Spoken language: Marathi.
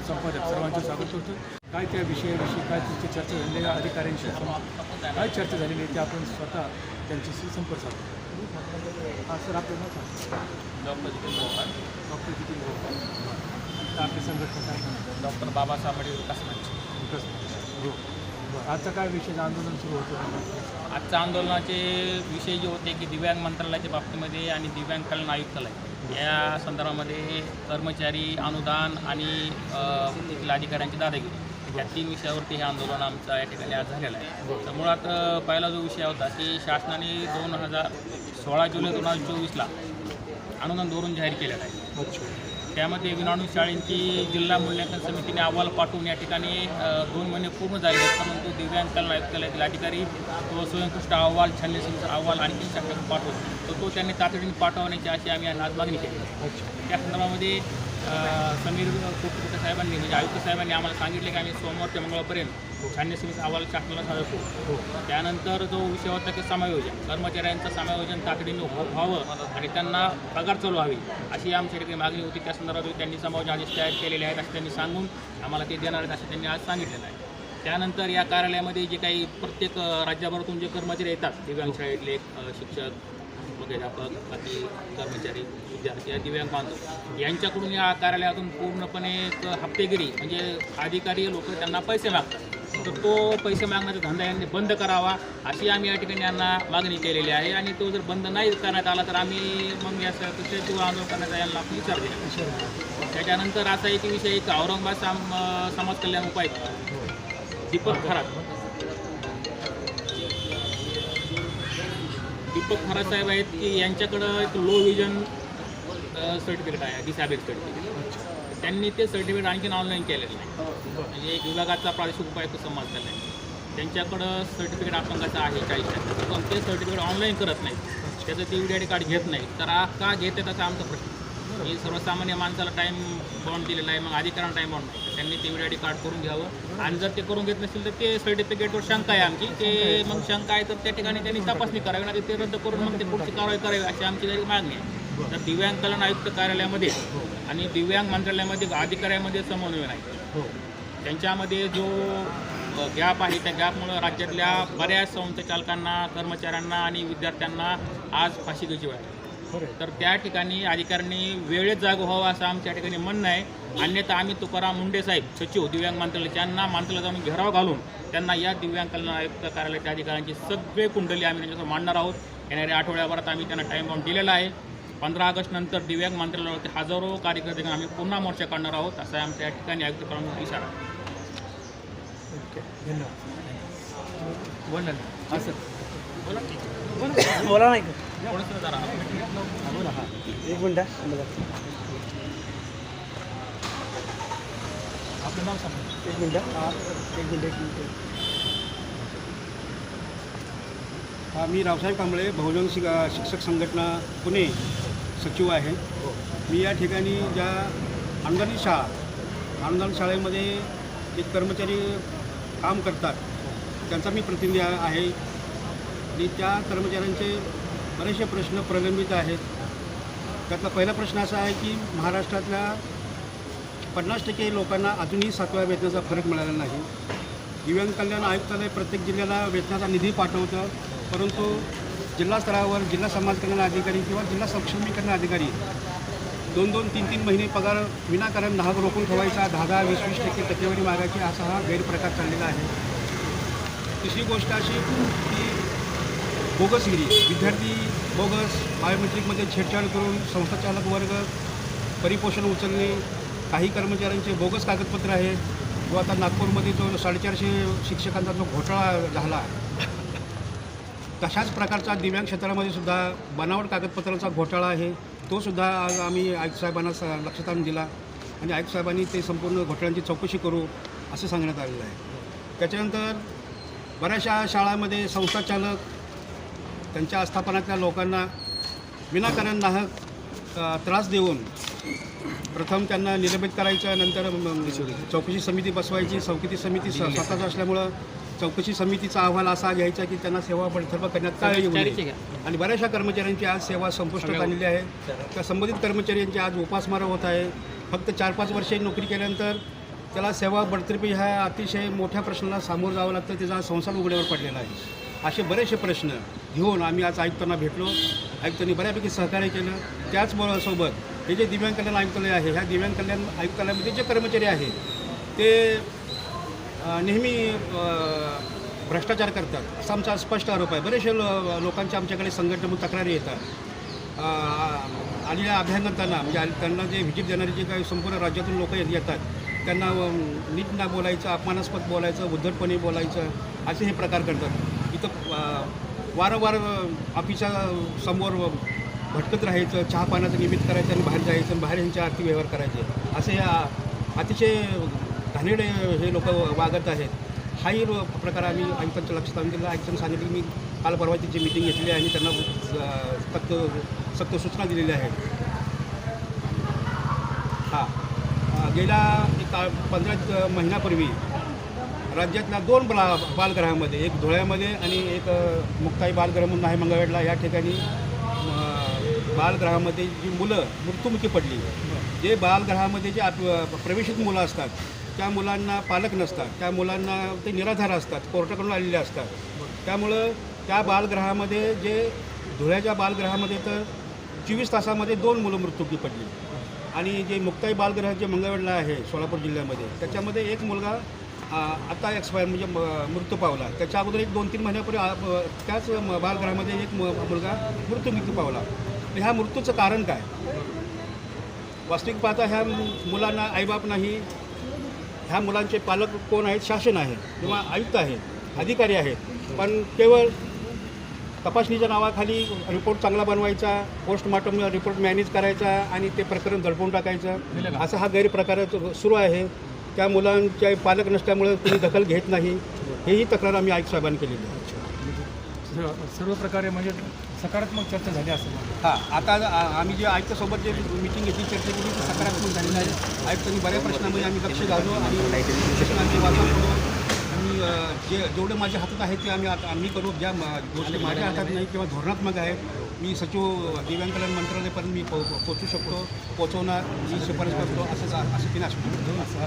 संचालन संपादक सर्वांचं स्वागत करतो. काय त्या विषयाविषयी काय तुमची चर्चा झालेली आहे? अधिकाऱ्यांशी काय चर्चा झालेली आहे ते आपण स्वतः त्यांच्याशी संपर्क साधतो हां सर आपलं नाव. Doctor Jitendra Bhopal doctor Jitendra Bhopal. आपली संघटना डॉक्टर बाबासाहेब आंबेडकर विकास मंच. विकास हो. आजचं काय विषय? आंदोलन सुरू होतं आजच्या आंदोलनाचे विषय जे होते की दिव्यांग मंत्रालयाच्या बाबतीमध्ये आणि दिव्यांग कल्याण आयुक्तालय. या संदर्भामध्ये कर्मचारी अनुदान आणि अधिकाऱ्यांची दादागिरी या तीन विषयावरती हे आंदोलन आमचं या ठिकाणी आज झालेलं आहे. तर मुळात पहिला जो विषय होता की शासनाने दोन हजार सोळा जुलै दोन हजार चोवीसला अनुदान धोरण जाहीर केलेलं आहे. त्यामध्ये विनाणू शाळेंची जिल्हा मूल्यांकन समितीने अहवाल पाठवून या ठिकाणी दोन महिने पूर्ण झाले आहेत. परंतु दिव्यांग कल्याण आयुक्तालयातील अधिकारी तो स्वयंकृष्ट अहवाल छाननीचा अहवाल आणखी शाखेकडून पाठवतो तर तो त्यांनी तातडीने पाठवण्याची अशी आम्ही आज मागणी केली. त्या संदर्भामध्ये समीर कोटकुटे साहेबांनी म्हणजे आयुक्त साहेबांनी आम्हाला सांगितले की आम्ही सोमवार ते मंगळवारपर्यंत छान्य समितीचा अहवाल शासनाला सादर करू हो. त्यानंतर जो विषय होता की समायोजन. कर्मचाऱ्यांचं समायोजन तातडीने हो- व्हावं आणि त्यांना पगार चालू व्हावी अशी आमच्या ठिकाणी मागणी होती. त्या संदर्भात त्यांनी समायोजन आदेश तयार केलेले आहेत असं त्यांनी सांगून आम्हाला ते देणार आहेत असं त्यांनी आज सांगितलेलं आहे. त्यानंतर या कार्यालयामध्ये जे काही प्रत्येक राज्यभरातून जे कर्मचारी येतात दिव्यांग शाळेतले अ, शिक्षक मुख्याध्यापक बाकी कर्मचारी विद्यार्थी या दिव्यांग बांधव यांच्याकडून या कार्यालयातून पूर्णपणे एक हप्तेगिरी म्हणजे अधिकारी लोक त्यांना पैसे मागतात. तर तो पैसे मागण्याचा धंदा यांनी बंद करावा अशी आम्ही या ठिकाणी यांना मागणी केलेली आहे. आणि तो जर बंद नाही करण्यात आला तर आम्ही मग या किंवा आंदोलन करण्याचा यांना विचार दिला त्याच्यानंतर असा एक विषय एक औरंगाबाद साम समाज कल्याण उपायुक्त दीपक खरात. दीपक खरात साहेब आहेत की यांच्याकडं एक लो विजन सर्टिफिकेट आहे डिसॅबिलिटी सर्टिफिकेट त्यांनी ते सर्टिफिकेट आणखीन ऑनलाईन केलेलं आहे म्हणजे एक विभागाचा प्रादेशिक उपायुक्त समाज कल्याण त्यांच्याकडं सर्टिफिकेट अपंगाचं आहे टक्के पण ते सर्टिफिकेट ऑनलाईन करत नाहीत. त्याचं ते व्हिडिओ कार्ड घेत नाही तर हा का घेते त्याचा आमचा प्रश्न. ही सर्वसामान्य माणसाला टाईम बॉन्ड दिलेला आहे मग अधिकाऱ्यांना टाईम बॉन्ड नाही. त्यांनी ते व्हिडिओ कार्ड करून घ्यावं. आणि जर ते करून घेत नसतील तर ते सर्टिफिकेटवर शंका आहे आमची. ते मग शंका आहे तर त्या ठिकाणी त्यांनी तपासणी करावी. नाही ते रद्द करून मग ते पुढची कारवाई करावी अशी आमची मागणी आहे. तर दिव्यांग कल्याण आयुक्त कार्यालयामध्ये आणि दिव्यांग मंत्रालयामध्ये अधिकाऱ्यामध्ये समन्वय नाही. हो. त्यांच्यामध्ये जो गॅप आहे त्या गॅपमुळं राज्यातल्या बऱ्याच संचालकांना कर्मचाऱ्यांना आणि विद्यार्थ्यांना आज फाशी घ्यायची वेळ आहे. तर त्या ठिकाणी अधिकाऱ्यांनी वेळेत जागो व्हावं असं आमच्या ठिकाणी म्हणणं आहे. अन्यथा आम्ही तुकाराम मुंडे साहेब सचिव दिव्यांग मंत्रालय त्यांना मंत्रालयात जाऊन घेराव घालून त्यांना या दिव्यांग कल्याण आयुक्त कार्यालयाच्या अधिकाऱ्यांची सगळे कुंडली आम्ही त्यांच्यासमोर मांडणार आहोत. येणाऱ्या आठवड्याभरात आम्ही त्यांना टाईम बाउंड दिलेला आहे. पंधरा ऑगस्ट नंतर दिव्यांग मंत्रालयावरती हजारो कार्यकर्ते आम्ही पुन्हा मोर्चा काढणार आहोत असं आमच्या या ठिकाणी आयुक्त करून इशारा धन्यवाद. बोला ना. हां सर. बोला. बोला नाही हां. हां एक मिनटं आपलं नाव सांगा. एक मिनटं हा एक मिनटं एक मिनटं. हा मी रावसाहेब कांबळे बहुजन शिक शिक्षक संघटना पुणे. सचिव आहे. मी या ठिकाणी ज्या अनुदानित शाळा अनुदान शाळेमध्ये एक कर्मचारी काम करतात त्यांचा मी प्रतिनिधी आहे. आणि त्या कर्मचाऱ्यांचे बरेचसे प्रश्न प्रलंबित आहेत. त्यातला पहिला प्रश्न असा आहे की महाराष्ट्रातल्या पन्नास टक्के लोकांना अजूनही सातव्या वेतनाचा फरक मिळाला नाही. दिव्यांग कल्याण आयुक्तालय प्रत्येक जिल्ह्याला वेतनाचा निधी पाठवतं परंतु जिल्हा स्तरावर जिल्हा समाज कल्याण अधिकारी किंवा जिल्हा सक्षमीकरण अधिकारी दोन दोन तीन तीन महिने पगार विनाकारण दहा रोखून ठेवायचा दहा दहा वीस वीस टक्के टक्केवारी मागायची असा हा गैरप्रकार चाललेला आहे. तिसरी गोष्ट अशी की बोगसगिरी विद्यार्थी बोगस बायोमेट्रिकमध्ये छेडछाड करून संस्थाचालक वर्ग परिपोषण उचलणे काही कर्मचाऱ्यांचे बोगस कागदपत्र आहेत व आता नागपूरमध्ये जो साडेचारशे शिक्षकांचा जो घोटाळा झाला तशाच प्रकारचा दिव्यांग क्षेत्रामध्ये सुद्धा बनावट कागदपत्रांचा घोटाळा आहे तो सुद्धा आज आम्ही आयुक्त साहेबांना स लक्षात आणून दिला. आणि आयुक्त साहेबांनी ते संपूर्ण घोटाळ्यांची चौकशी करू असं सांगण्यात आलेलं आहे. त्याच्यानंतर बऱ्याचशा शाळांमध्ये संस्थाचालक त्यांच्या आस्थापनातल्या लोकांना विनाकारण नाहक त्रास देऊन प्रथम त्यांना निलंबित करायचं नंतर चौकशी समिती बसवायची चौकशी समिती स्वतःच असल्यामुळं चौकशी समितीचा अहवाल असा घ्यायचा की त्यांना सेवा बडतर्फ करण्यात काय येऊ नये. आणि बऱ्याचशा कर्मचाऱ्यांची आज सेवा संपुष्टात आलेली आहे. त्या संबंधित कर्मचाऱ्यांची आज उपासमार होत आहे. फक्त चार पाच वर्षे नोकरी केल्यानंतर त्याला सेवा बडतर्फी ह्या अतिशय मोठ्या प्रश्नाला सामोरं जावं लागतं. त्याचा संसार उघड्यावर पडलेला आहे. असे बरेचसे प्रश्न घेऊन आम्ही आज आयुक्तांना भेटलो. आयुक्तांनी बऱ्यापैकी सहकार्य केलं. त्याचबरोबर हे जे दिव्यांग कल्याण आयुक्तालय आहे ह्या दिव्यांग कल्याण आयुक्तालयामध्ये जे कर्मचारी आहेत ते नेहमी भ्रष्टाचार करतात. असा आमचा स्पष्ट आरोप आहे. बरेचसे लो लोकांच्या आमच्याकडे संघटनेमधून तक्रारी येतात. आलेल्या अभ्यागतांना म्हणजे त्यांना जे व्हिजिट देणारे जे काही संपूर्ण राज्यातून लोक येतात त्यांना नीट ना बोलायचं अपमानास्पद बोलायचं उद्धटपणे बोलायचं असे हे प्रकार करतात. इथं वारंवार ऑफिसच्या समोर भटकत राहायचं चहा पाण्याचं निमित्त करायचं आणि बाहेर जायचं आणि बाहेर यांच्या आर्थिक व्यवहार करायचे. असे अतिशय घाणेरडे हे लोक वागत आहेत. हाही प्रकार आम्ही आयुक्तांच्या लक्षात आणून दिला. आयुक्तांनी सांगितलं की मी काल परवा त्यांची मिटिंग घेतली आहे आणि त्यांना अ, सक्त सक्त सूचना दिलेल्या आहेत. हां. गेल्या एक पंधरा महिन्यापूर्वी राज्यातल्या दोन बला बालगृहामध्ये एक धुळ्यामध्ये आणि एक मुक्ताई बालगृह म्हणून आहे मंगळवेडला या ठिकाणी बालगृहामध्ये जी मुलं मृत्युमुखी पडली जे बालगृहामध्ये जे आप- प्रवेशित मुलं असतात त्या मुलांना पालक नसतात त्या मुलांना ते निराधार असतात कोर्टाकडून आलेले असतात. त्यामुळं त्या बालगृहामध्ये जे धुळ्याच्या बालगृहामध्ये तर चोवीस तासामध्ये दोन मुलं मृत्युमुखी पडली. आणि जे मुक्ताई बालगृह जे मंगळवेढला आहे सोलापूर जिल्ह्यामध्ये त्याच्यामध्ये एक मुलगा आता एक्सपायर म्हणजे मृत्यू पावला. त्याच्या अगोदर एक दोन तीन महिन्यापूर्वी त्याच बालगृहामध्ये एक म- मुलगा मृत्यूमुखी पावला. ह्या मृत्यूचं कारण काय? वास्तविक पाहता ह्या मु- मुलांना आईबाप नाही. ह्या मुलांचे पालक कोण आहेत? शासन आहे किंवा आयुक्त आहे अधिकारी आहेत. पण केवळ तपासणीच्या नावाखाली रिपोर्ट चांगला बनवायचा पोस्टमार्टम रिपोर्ट मॅनेज करायचा आणि ते प्रकरण दडपून टाकायचं असा हा गैरप्रकार सुरू आहे. त्या मुलांचे पालक नसल्यामुळे कुणी दखल घेत नाही. हेही तक्रार आम्ही आयुक्त साहेबांनी केलेली आहे. सर्व- सर्व प्रकारे म्हणजे सकारात्मक चर्चा झाली असेल हां आता आम्ही जे आयुक्तासोबत जे मिटिंग घेतली चर्चा केली ती सकारात्मक झालेली आहे आयुक्तांनी बऱ्याच प्रश्नामध्ये आम्ही लक्ष घालू आणि प्रश्नांचे वाचन करू आणि जे जेवढे माझ्या हातात आहे ते आम्ही आता आम्ही करू ज्या गोष्टी माझ्या हातात नाही किंवा धोरणात्मक आहे मी सचिव दिव्यांग कल्याण मंत्रालयापर्यंत मी पो पोचू शकतो पोचवणार मी शिफारस करतो असं असं तिने असू दिव्यांग